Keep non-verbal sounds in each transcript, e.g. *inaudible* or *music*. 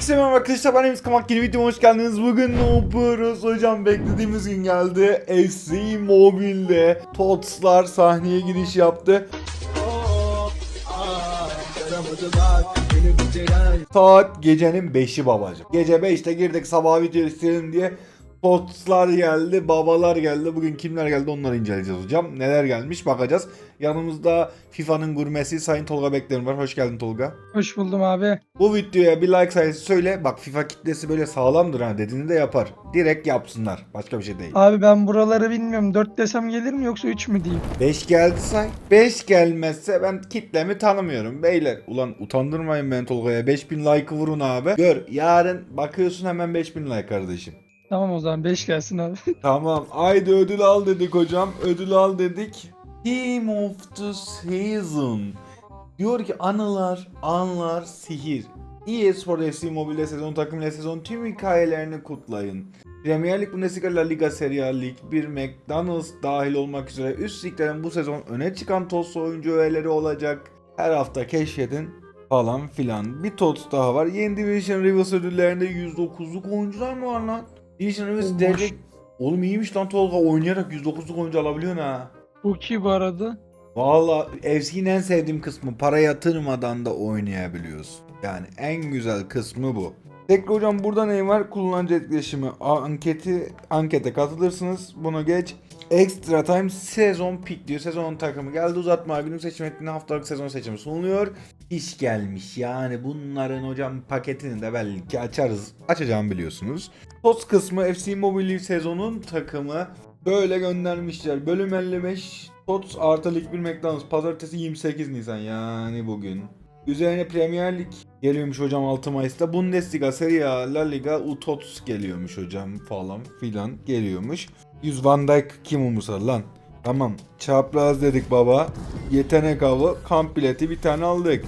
Herkese merhaba arkadaşlar ben Ems Kamak yeni videoma hoş geldiniz. Bugün ne yapıyoruz hocam beklediğimiz gün geldi. FC Mobile'de Totslar sahneye giriş yaptı. Saat gecenin 5'i babacım. Gece 5'te girdik sabah video isteyelim diye. Totslar geldi, babalar geldi. Bugün kimler geldi onları inceleyeceğiz hocam. Neler gelmiş bakacağız. Yanımızda FIFA'nın gurmesi Sayın Tolga Beklerim var. Hoş geldin Tolga. Hoş buldum abi. Bu videoya bir like sayısı söyle. Bak FIFA kitlesi böyle sağlamdır ha dediğini de yapar. Direkt yapsınlar. Başka bir şey değil. Abi ben buraları bilmiyorum. 4 desem gelir mi yoksa 3 mü diyeyim? 5 geldi say. 5 gelmezse ben kitlemi tanımıyorum. Beyler ulan utandırmayın beni Tolga'ya. 5000 like vurun abi. Gör yarın bakıyorsun hemen 5000 like kardeşim. Tamam o zaman 5 gelsin abi. *laughs* Tamam. Haydi ödül al dedik hocam. Ödül al dedik. Team of the Season. Diyor ki anılar, anlar, sihir. EA FC Mobile sezon takımıyla sezon tüm hikayelerini kutlayın. Premier Lig, Bundesliga, La Liga, Serie A Lig, bir McDonald's dahil olmak üzere üst liglerin bu sezon öne çıkan TOTS oyuncu üyeleri olacak. Her hafta keşfedin falan filan. Bir TOTS daha var. Yeni Division Rivals ödüllerinde 109'luk oyuncular mı var lan? Olmuş. derece... Oğlum iyiymiş lan Tolga oynayarak 109'luk oyuncu alabiliyorsun ha. Bu iyi bu arada. Valla FC'nin en sevdiğim kısmı para yatırmadan da oynayabiliyorsun. Yani en güzel kısmı bu. Tekrar hocam burada ne var? Kullanıcı etkileşimi anketi ankete katılırsınız. Bunu geç. Extra time sezon pick diyor. Sezon takımı geldi uzatma günlük seçim ettiğinde haftalık sezon seçimi sunuluyor. İş gelmiş yani bunların hocam paketini de belki açarız. Açacağım biliyorsunuz. TOS kısmı FC Mobile sezonun takımı böyle göndermişler. Bölüm 55 TOTS artı Lig 1 McDonald's pazartesi 28 Nisan yani bugün. Üzerine Premier Lig geliyormuş hocam 6 Mayıs'ta. Bundesliga, Serie A, La Liga, UTOTS geliyormuş hocam falan filan geliyormuş. 100 Van Dijk kim umursa lan. Tamam çapraz dedik baba. Yetenek avı kamp bileti bir tane aldık.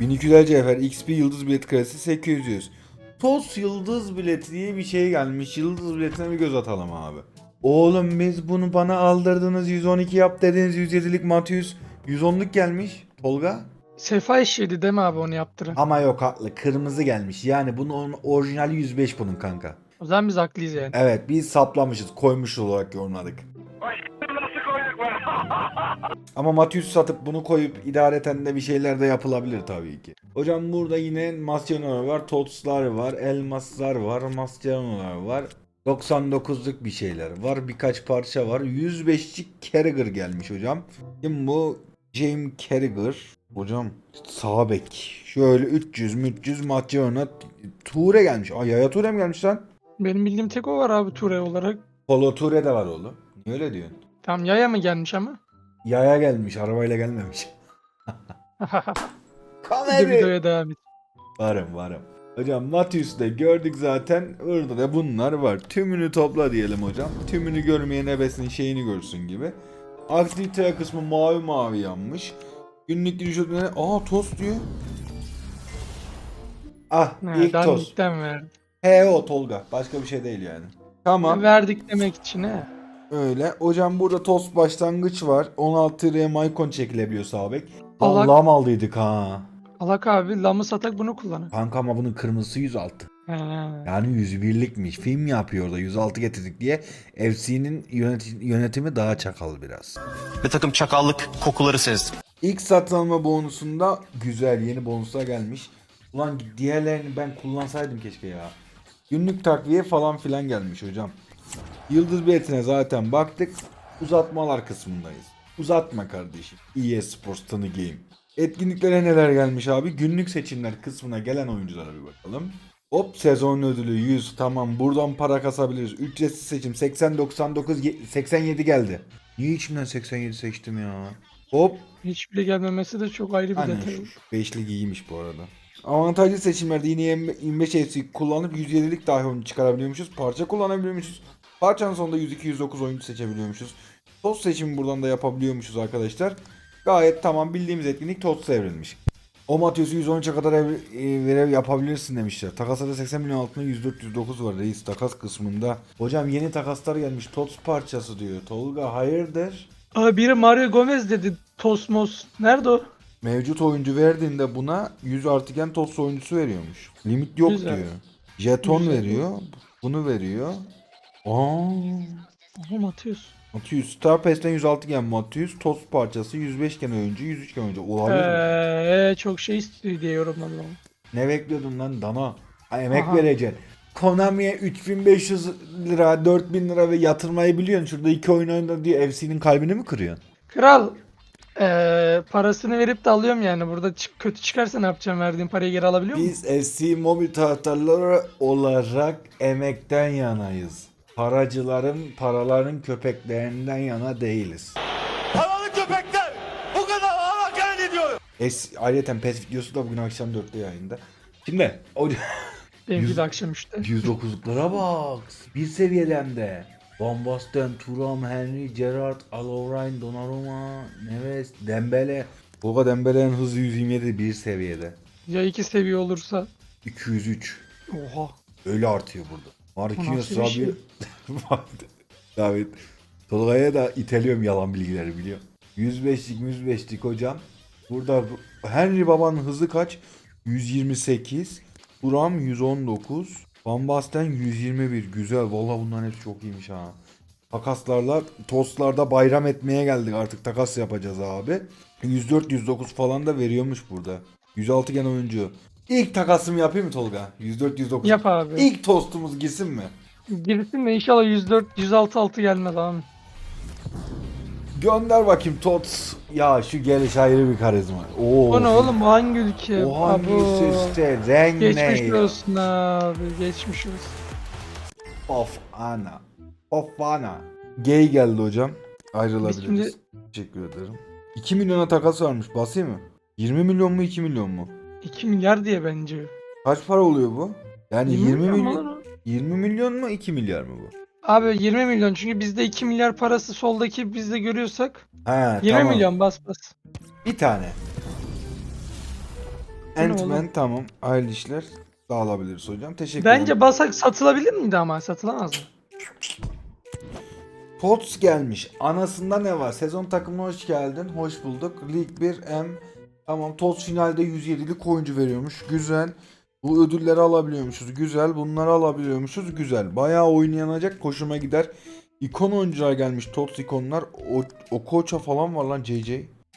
1200 cevher XP yıldız bilet kredisi 800. TOS yıldız bileti diye bir şey gelmiş. Yıldız biletine bir göz atalım abi. Oğlum biz bunu bana aldırdınız 112 yap dediniz 107'lik Matius 110'luk gelmiş Tolga. Sefa işiydi değil mi abi onu yaptıran? Ama yok haklı kırmızı gelmiş yani bunun orijinali 105 bunun kanka. O zaman biz haklıyız yani. Evet biz saplamışız koymuş olarak yorumladık. Ama Matius satıp bunu koyup idareten de bir şeyler de yapılabilir tabii ki. Hocam burada yine Mascherano'lar var, Totslar var, Elmaslar var, Mascherano'lar var. 99'luk bir şeyler var. Birkaç parça var. 105'lik Carragher gelmiş hocam. Kim bu? James Carragher. Hocam sağ bek. Şöyle 300 300 Mascherano. Ture gelmiş. Ay Yaya Ture mi gelmiş lan? Benim bildiğim tek o var abi Ture olarak. Polo Ture de var oğlum. Niye öyle diyorsun? Tam yaya mı gelmiş ama? Yaya gelmiş, arabayla gelmemiş. *laughs* De videoya devam et. Varım varım. Hocam Matius'ta gördük zaten. Orada da bunlar var. Tümünü topla diyelim hocam. Tümünü görmeyen ebesinin şeyini görsün gibi. Aktivite kısmı mavi mavi yanmış. Günlük giriş ödülleri... Aa tost diyor. Ah Ha, ilk tost. Verdi. He o Tolga. Başka bir şey değil yani. Tamam. Verdik demek için he. Öyle. Hocam burada tost başlangıç var. 16 liraya Maicon çekilebiliyor sağ bek. Allah- Allah'ım aldıydık ha. Alak abi lamı satak bunu kullanır. Kanka ama bunun kırmızısı 106. He. Yani 101'likmiş. Film yapıyor da 106 getirdik diye. FC'nin yönet- yönetimi daha çakal biraz. Bir takım çakallık kokuları sezdim. İlk satın alma bonusunda güzel yeni bonuslar gelmiş. Ulan diğerlerini ben kullansaydım keşke ya. Günlük takviye falan filan gelmiş hocam. Yıldız biletine zaten baktık. Uzatmalar kısmındayız. Uzatma kardeşim. EA Sports Tanı Game. Etkinliklere neler gelmiş abi? Günlük seçimler kısmına gelen oyunculara bir bakalım. Hop sezon ödülü 100 tamam buradan para kasabiliriz. Ücretsiz seçim 80 99 ye- 87 geldi. Niye içimden 87 seçtim ya? Hop Hiçbiri gelmemesi de çok ayrı bir Aynen detay. beşlik iyiymiş bu arada. Avantajlı seçimlerde yine 25 FC kullanıp 107'lik dahi oyuncu çıkarabiliyormuşuz. Parça kullanabiliyormuşuz. Parçanın sonunda 102-109 oyuncu seçebiliyormuşuz. Toz seçimi buradan da yapabiliyormuşuz arkadaşlar. Gayet tamam bildiğimiz etkinlik TOTS'a evrilmiş. O Matius'u 113'e kadar ev, e, verev yapabilirsin demişler. Takaslarda 80 milyon altında 104-109 var reis takas kısmında. Hocam yeni takaslar gelmiş TOTS parçası diyor. Tolga hayırdır? Abi biri Mario Gomez dedi. Tosmos. Nerede o? Mevcut oyuncu verdiğinde buna 100 artıken TOTS oyuncusu veriyormuş. Limit yok Güzel. diyor. Jeton Güzel. veriyor. Bunu veriyor. Aa, Oğlum atıyorsun. Matius. Star Pass'ten 106 gen Matius. TOTS parçası 105 gen oyuncu, 103 gen oyuncu. Olabilir mi? Eee çok şey istiyor diye yorumladım. Ne bekliyordun lan dana? Ha, emek Aha. vereceksin. Konami'ye 3500 lira, 4000 lira ve yatırmayı biliyorsun. Şurada iki oyun oynadı diye FC'nin kalbini mi kırıyorsun? Kral eee parasını verip de alıyorum yani. Burada çık- kötü çıkarsa ne yapacağım? Verdiğim parayı geri alabiliyor muyum? Biz FC mobil taraftarları olarak emekten yanayız. Paracıların, paraların köpeklerinden yana değiliz. Paralı köpekler bu kadar hakaret ediyor. Es, ayrıca PES videosu da bugün akşam 4'te yayında. Şimdi o Benimki de akşam işte. 109'luklara bak. Bir seviyeden de. Van Basten, Thuram, Henry, Gerrard, Lovren, Donnarumma, Neves, Dembele. Boga Dembele'nin hızı 127 bir seviyede. Ya iki seviye olursa. 203. Oha. Öyle artıyor burada. Marquinhos, Rabi... şey? *laughs* David. Tolga'ya da iteliyorum yalan bilgileri biliyor. 105'lik 105'lik hocam. Burada bu- Henry babanın hızı kaç? 128. Turam 119. Van Basten 121. Güzel. Vallahi bunların hepsi çok iyiymiş ha. Takaslarla tostlarda bayram etmeye geldik artık takas yapacağız abi. 104 109 falan da veriyormuş burada. 106 gen oyuncu. İlk takasımı yapayım mı Tolga? 104 109. Yap abi. İlk tostumuz gitsin mi? Girsin de inşallah 104 106 6 gelmez abi. Gönder bakayım Tots. Ya şu geliş ayrı bir karizma. Oo. O ne oğlum hangi ülke? O hangisi Abo. işte renk Geçmiş ne? olsun abi. Geçmiş olsun. Of ana. Of ana. Gay geldi hocam. Ayrılabiliriz. Biz Teşekkür ederim. 2 milyona takas varmış. Basayım mı? 20 milyon mu 2 milyon mu? 2 milyar diye bence. Kaç para oluyor bu? Yani 20 milyon milyon, lan o? 20 milyon mu 2 milyar mı bu? Abi 20 milyon çünkü bizde 2 milyar parası soldaki bizde görüyorsak He 20 tamam. milyon bas bas. Bir tane. Bu ne Ant-Man oğlum? tamam. Hayırlı işler. Dağılabiliriz hocam. Teşekkür ederim. Bence basak satılabilir miydi ama satılamaz mı? Tots gelmiş. Anasında ne var? Sezon takımına hoş geldin. Hoş bulduk. Lig 1 M. Tamam Tots finalde 107'lik oyuncu veriyormuş. Güzel. Bu ödülleri alabiliyormuşuz. Güzel. Bunları alabiliyormuşuz. Güzel. Bayağı oynanacak. Hoşuma gider. İkon oyuncular gelmiş. Tots ikonlar. O, o koça falan var lan JJ.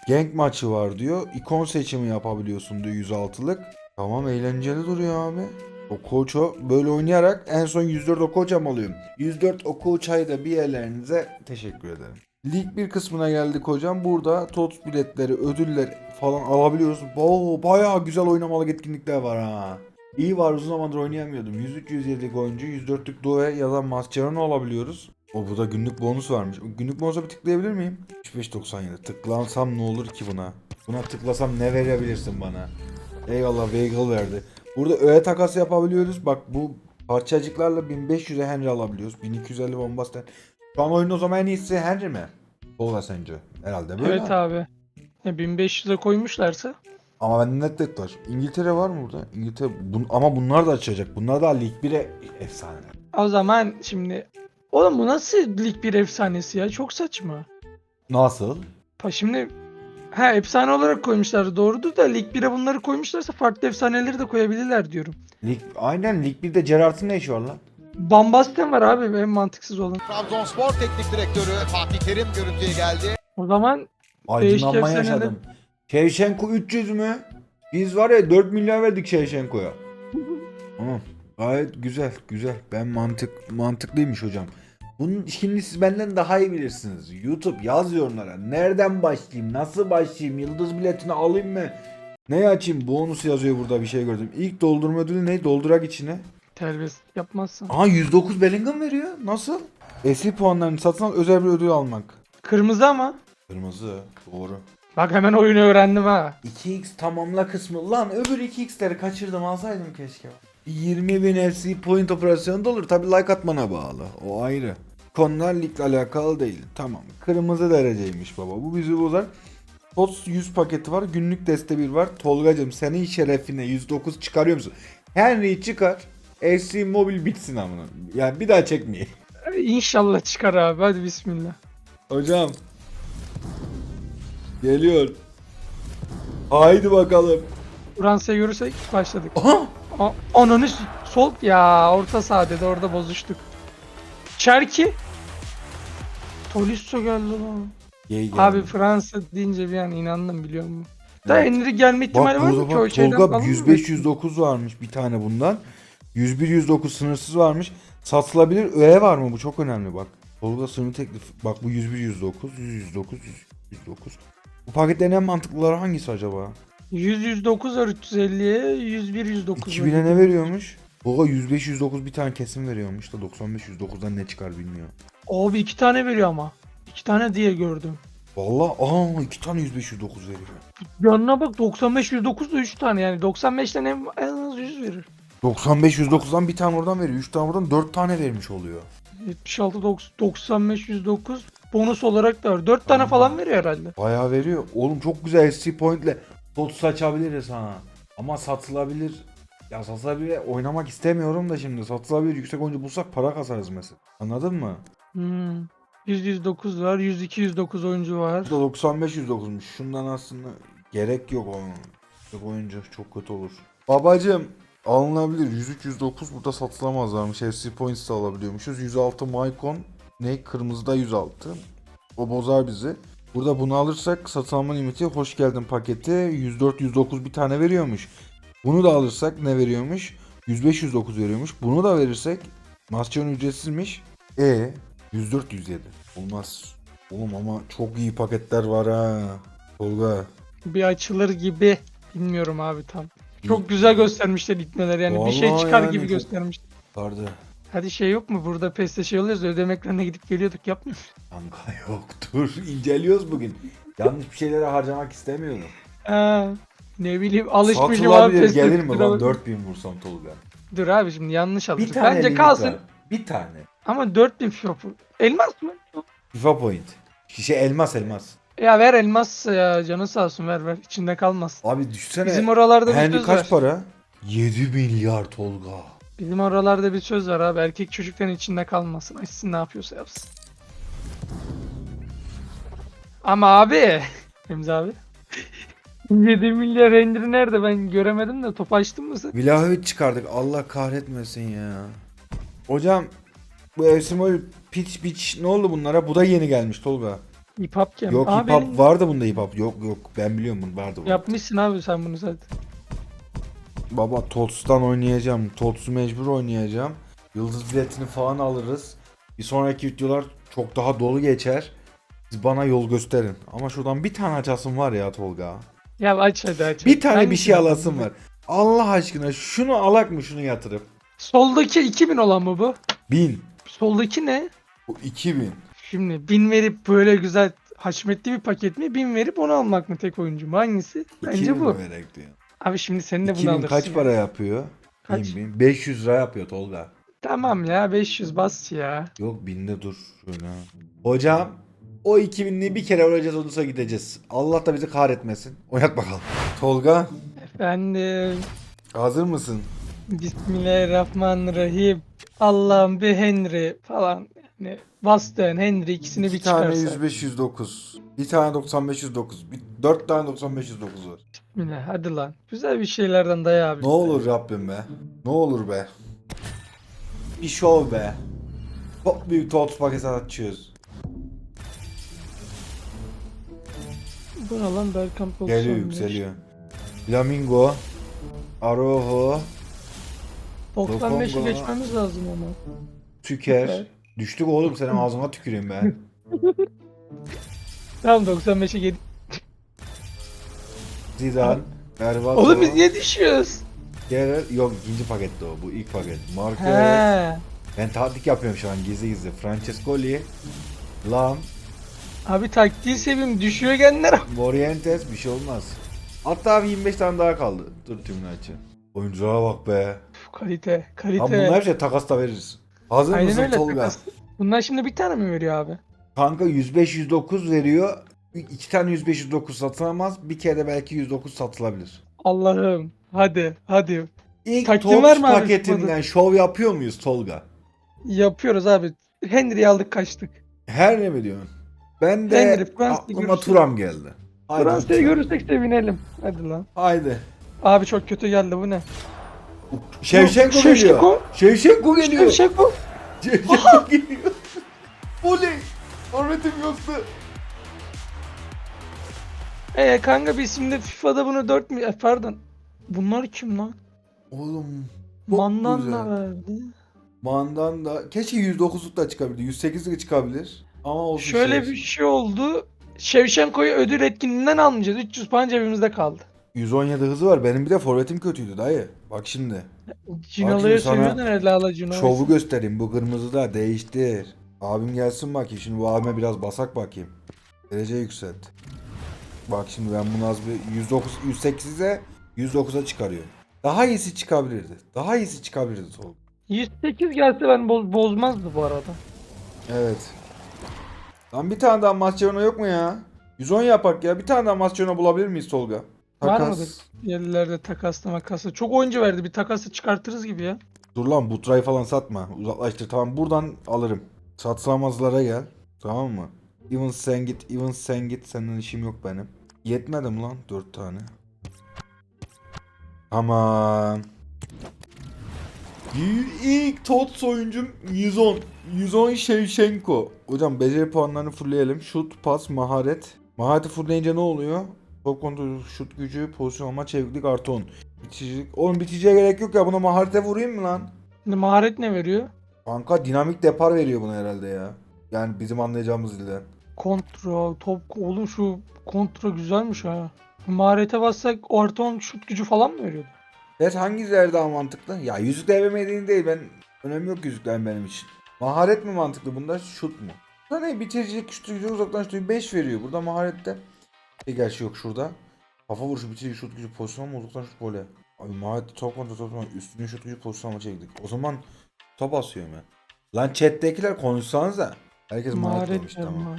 Gank maçı var diyor. İkon seçimi yapabiliyorsun diyor 106'lık. Tamam eğlenceli duruyor abi. O koço böyle oynayarak en son 104 o koçam alıyorum. 104 o koçayı da bir yerlerinize teşekkür ederim. Lig 1 kısmına geldik hocam. Burada TOTS biletleri, ödüller falan alabiliyoruz. Oo, bayağı güzel oynamalı etkinlikler var ha. İyi var uzun zamandır oynayamıyordum. 103 107'lik oyuncu, 104'lük Dove ya da Mascherano alabiliyoruz. O burada günlük bonus varmış. Günlük bonusa bir tıklayabilir miyim? 35.97. Tıklansam ne olur ki buna? Buna tıklasam ne verebilirsin bana? Eyvallah Vegal verdi. Burada öğe takas yapabiliyoruz. Bak bu parçacıklarla 1500'e Henry alabiliyoruz. 1250 bombasten. Şu an oyunun o zaman en iyisi Henry mi? Olga sence? Herhalde böyle. Evet abi. Ya 1500'e koymuşlarsa Ama bende netlet var. İngiltere var mı burada? İngiltere bun, ama bunlar da açacak. Bunlar da Lig 1'e efsaneler. o zaman şimdi Oğlum bu nasıl lig bir efsanesi ya? Çok saçma. Nasıl? Pa şimdi ha efsane olarak koymuşlar doğrudur da lig 1'e bunları koymuşlarsa farklı efsaneleri de koyabilirler diyorum. Lig, aynen Lig 1'de Gerrard'ın ne işi var lan? Bambasten var abi en mantıksız olan. Trabzonspor Teknik Direktörü Fatih Terim görüntüye geldi. O zaman Aydınlanma yaşadım. Şevşenko 300 mü? Biz var ya 4 milyar verdik Şevşenko'ya. Tamam. Gayet güzel, güzel. Ben mantık mantıklıymış hocam. Bunun şimdi siz benden daha iyi bilirsiniz. YouTube yaz yorumlara. Nereden başlayayım? Nasıl başlayayım? Yıldız biletini alayım mı? Ne açayım? Bonus yazıyor burada bir şey gördüm. İlk doldurma ödülü ne? Doldurak içine. terbiyesizlik yapmazsan. Aa 109 Bellingham veriyor. Nasıl? Eski puanlarını satın al özel bir ödül almak. Kırmızı ama. Kırmızı. Doğru. Bak hemen oyunu öğrendim ha. 2x tamamla kısmı. Lan öbür 2x'leri kaçırdım alsaydım keşke. 20 bin FC point operasyonu da olur. Tabi like atmana bağlı. O ayrı. Konular ligle alakalı değil. Tamam. Kırmızı dereceymiş baba. Bu bizi bozar. TOTS 100 paketi var. Günlük deste 1 var. Tolgacım senin şerefine 109 çıkarıyor musun? Henry çıkar. FC mobil bitsin amına. Yani bir daha çekmeyin. İnşallah çıkar abi hadi bismillah. Hocam. Geliyor. Haydi bakalım. Fransa'ya görürsek başladık. Aha. A- Ananı s- sol ya orta saha dedi orada bozuştuk. Çerki. Tolisso geldi lan. Gey geldi. Abi Fransa deyince bir an inandım biliyor musun? Da Evet. Gelme ihtimali var mı ki o bak şeyden Tolga falan mı? 105 109 varmış bir tane bundan. 101 109 sınırsız varmış. Satılabilir öğe var mı? Bu çok önemli bak. Tolga sınırlı teklif. Bak bu 101 109 100 109 100 109. Bu paketlerin en mantıklıları hangisi acaba? 100 109 var 350'ye 101 109 var. 2000'e ne veriyormuş? Tolga 105 109 bir tane kesin veriyormuş da 95 109'dan ne çıkar bilmiyor. Abi iki tane veriyor ama. İki tane diye gördüm. Vallahi aa iki tane 105 109 veriyor. Yanına bak 95 109 da 3 tane yani 95'ten en, en az 100 verir. 95 109'dan bir tane oradan veriyor. 3 tane oradan 4 tane vermiş oluyor. 76 90, 95 109 bonus olarak da var. 4 tane falan veriyor herhalde. Bayağı veriyor. Oğlum çok güzel SC Point'le tot saçabiliriz ha. Ama satılabilir. Ya satılabilir oynamak istemiyorum da şimdi. Satılabilir yüksek oyuncu bulsak para kasarız mesela. Anladın mı? Hmm. 100 109 var. 102 109 oyuncu var. Bu da 95 109'muş. Şundan aslında gerek yok onun. Yüksek oyuncu çok kötü olur. Babacım alınabilir. 103 109 burada satılamazlarmış. FC Points de alabiliyormuşuz. 106 Maicon. Ne? Kırmızıda 106. O bozar bizi. Burada bunu alırsak satın alma limiti hoş geldin paketi 104 109 bir tane veriyormuş. Bunu da alırsak ne veriyormuş? 105 109 veriyormuş. Bunu da verirsek masyon ücretsizmiş. E 104 107. Olmaz. Oğlum ama çok iyi paketler var ha. Tolga. Bir açılır gibi. Bilmiyorum abi tam. Çok güzel göstermişler itmeler yani. bir şey Vallahi çıkar yani gibi çok- göstermiş. Vardı. Hadi şey yok mu? Burada PES'te şey oluyoruz. Ödemeklerine gidip geliyorduk. Yapmıyor musun? Kanka *laughs* yoktur. İnceliyoruz bugün. Yanlış bir şeylere harcamak istemiyorum. Ha, ne bileyim alışmışım abi PES'te gelir mi lan 4000 vursam Tolga? Dur abi şimdi yanlış aldık. Bir tane Bence limit kalsın. var. Bir tane. Ama 4000 FIFA. Elmas mı? FIFA point. Şey elmas elmas. Ya ver elmas ya canı sağ olsun ver ver. İçinde kalmasın. Abi düşsene. Bizim oralarda bir Henry söz kaç var. para? 7 milyar Tolga. Bizim oralarda bir söz var abi. Erkek çocukların içinde kalmasın. Açsın ne yapıyorsa yapsın. Ama abi. *laughs* Remzi abi. *laughs* 7 milyar Henry nerede ben göremedim de top açtın mı sen? Vlahovic çıkardık. Allah kahretmesin ya. Hocam bu Evsimol pitch pitch ne oldu bunlara? Bu da yeni gelmiş Tolga. Hip hop cam. Yok Abi hip hop benim- vardı bunda hip hop. Yok yok ben biliyorum bunu vardı bu. Yapmışsın abi sen bunu zaten. Baba Tots'tan oynayacağım. Tots'u mecbur oynayacağım. Yıldız biletini falan alırız. Bir sonraki videolar çok daha dolu geçer. Siz bana yol gösterin. Ama şuradan bir tane açasım var ya Tolga. Ya aç hadi aç. Bir tane bir Hangisini şey alasım var. Allah aşkına şunu alak mı şunu yatırıp? Soldaki 2000 olan mı bu? 1000. Soldaki ne? Bu 2000. Şimdi 1000 verip böyle güzel haşmetli bir paket mi? 1000 verip onu almak mı tek oyuncu mu? Hangisi? Bence 2000 bu. vererek diyor. Abi şimdi sen de bunu 2000 alırsın. kaç para yapıyor? Kaç? 1000 bin. 500 lira yapıyor Tolga. Tamam ya 500 bas ya. Yok binde dur. Şöyle. Hocam o 2000'liği bir kere öleceğiz olursa gideceğiz. Allah da bizi kahretmesin. Oynat bakalım. Tolga Efendim. hazır mısın? Bismillahirrahmanirrahim. Allah'ım bir Henry falan. Yani bastığın Henry ikisini bir Bir tane çıkarsa. 105 109. Bir tane 95 109. Bir, 4 tane 95 109 var. Bismillah hadi lan. Güzel bir şeylerden daya abi. Ne olur Rabbim be. Ne olur be. Bir şov be. Çok büyük TOTS paketi açıyoruz. Bu ne lan Berkamp olsun. Geliyor yükseliyor. Flamingo. Aroho. 95'i Lokonga. geçmemiz lazım ama. Tüker. Süper. Düştük oğlum senin ağzına tüküreyim ben. *laughs* Tamam 95'e gel. Zidane. Berbat. Oğlum biz niye düşüyoruz? Gerrard. Yok ikinci pakette o. Bu ilk paket. Marquez. He. Ben taktik yapıyorum şu an gizli gizli. Francescoli. Lam. Abi taktiği seveyim düşüyor genler. *laughs* Morientes bir şey olmaz. Hatta abi 25 tane daha kaldı. Dur tümünü açın. Oyunculara bak be. kalite, kalite. Abi bunlar hepsi takasta veririz. Hazır Aynen mısın öyle. Tolga? Bunlar şimdi bir tane mi veriyor abi? Kanka 105 109 veriyor. İki tane 105 109 satılamaz. Bir kere de belki 109 satılabilir. Allah'ım. Hadi, hadi. İlk Takdim Tops var mı abi paketinden şov yapıyor muyuz Tolga? Yapıyoruz abi. Henry'i aldık kaçtık. Her ne biliyorsun? Ben de Henry, Fransız aklıma görüşü. Turam geldi. Haydi. Fransa'yı görürsek sevinelim. Hadi lan. Haydi. Abi çok kötü geldi bu ne? Şevşenko geliyor. Şevşenko. Şevşenko geliyor. Şevşenko. Şevşenko geliyor. Oley. Forvetim yoktu. Ee kanka biz şimdi FIFA'da bunu 4 mi? E, pardon. Bunlar kim lan? Oğlum. Çok güzel. da verdi. Mandan da keşke 109'luk da çıkabilir. 108'lik çıkabilir. Ama olsun Şöyle bir şey oldu. Şevşenko'yu ödül etkinliğinden almayacağız. 300 puan cebimizde kaldı. 117 hızı var. Benim bir de forvetim kötüydü dayı. Bak şimdi. Cino'yu sana seviyordun hala Cino'yu. Şovu göstereyim. Bu kırmızı da değiştir. Abim gelsin bakayım. Şimdi bu abime biraz basak bakayım. Derece yükselt. Bak şimdi ben bunu az bir 109 108'e 109'a çıkarıyorum. Daha iyisi çıkabilirdi. Daha iyisi çıkabilirdi Tolga. 108 gelse ben boz, bozmazdı bu arada. Evet. Lan bir tane daha Mascherano yok mu ya? 110 yapak ya. Bir tane daha Mascherano bulabilir miyiz Tolga? Var Takas. mıdır? Yerlerde takasla makasla. Çok oyuncu verdi. Bir takası çıkartırız gibi ya. Dur lan Butra'yı falan satma. Uzaklaştır. Tamam buradan alırım. Satsamazlara gel. Tamam mı? Even sen git. Even sen git. Senin işim yok benim. Yetmedi mi lan? 4 tane. Tamam. İlk tot oyuncum 110. 110 Shevchenko. Hocam beceri puanlarını fullleyelim. Şut, pas, maharet. Mahareti fullleyince ne oluyor? Top kontrolü, şut gücü, pozisyon alma, çeviklik artı 10. Biticilik. Oğlum biticiye gerek yok ya. Buna maharete vurayım mı lan? Şimdi maharet ne veriyor? Kanka dinamik depar veriyor buna herhalde ya. Yani bizim anlayacağımız dilden. Kontra, top oğlum şu kontra güzelmiş ha. Maharete bassak artı 10 şut gücü falan mı veriyordu? Evet hangisi daha mantıklı? Ya yüzük devremediğin değil ben önemi yok yüzüklerin benim için. Maharet mi mantıklı bunda şut mu? Burada ne bitiricilik şut gücü uzaklaştırıyor 5 veriyor. Burada maharette bir gerçi yok şurada. Kafa vuruşu bitirici şut gücü pozisyon mu uzaktan şut gole. Abi maharet top kontrol top kontrol üstünün şut gücü pozisyon ama çektik. O zaman top asıyorum ben. Lan chat'tekiler konuşsanıza. Herkes maharet demiş tamam.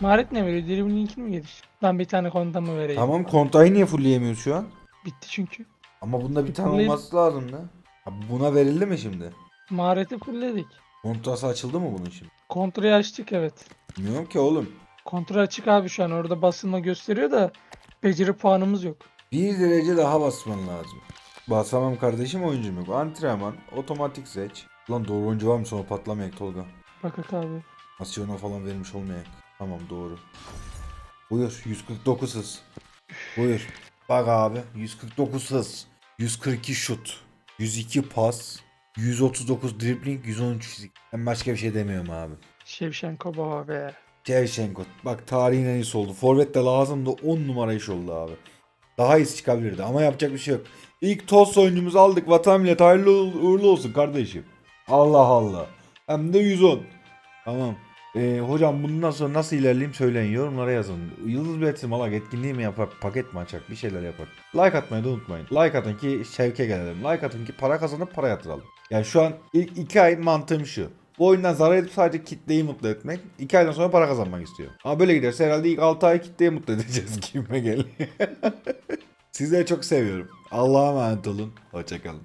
maharet. Ne veriyor? Dribbling linkini mi gelir? Ben bir tane konta mı vereyim? Tamam kontayı niye fullleyemiyoruz şu an? Bitti çünkü. Ama bunda bir tane olması lazımdı. Ha, buna verildi mi şimdi? Mahareti fullledik. Kontrası açıldı mı bunun şimdi? Kontrayı açtık evet. Bilmiyorum ki oğlum. Kontra açık abi şu an orada basılma gösteriyor da beceri puanımız yok. Bir derece daha basman lazım. Basamam kardeşim oyuncum yok. Antrenman, otomatik seç. Lan doğru oyuncu var mı sonra patlamayak Tolga? Bakak abi. Asyona falan vermiş olmayak. Tamam doğru. Buyur 149 hız. Buyur. Bak abi 149 hız. 142 şut. 102 pas. 139 dribbling, 113 fizik. Ben başka bir şey demiyorum abi. Şevşenko baba be. Şevşenko. Bak tarihin en iyisi oldu. Forvet de lazımdı. 10 numara iş oldu abi. Daha iyisi çıkabilirdi ama yapacak bir şey yok. İlk toz oyuncumuzu aldık. Vatan millet hayırlı uğurlu olsun kardeşim. Allah Allah. Hem de 110. Tamam. Ee, hocam bundan sonra nasıl ilerleyeyim söyleyin yorumlara yazın. Yıldız Biletim alak etkinliği mi yapar paket mi açak bir şeyler yapar. Like atmayı da unutmayın. Like atın ki şevke gelelim. Like atın ki para kazanıp para yatıralım. Yani şu an ilk 2 ay mantığım şu. Bu oyundan zarar edip sadece kitleyi mutlu etmek. 2 aydan sonra para kazanmak istiyor. Ama böyle giderse herhalde ilk 6 ay kitleyi mutlu edeceğiz *laughs* gibime geliyor. *laughs* Sizleri çok seviyorum. Allah'a emanet olun. Hoşçakalın.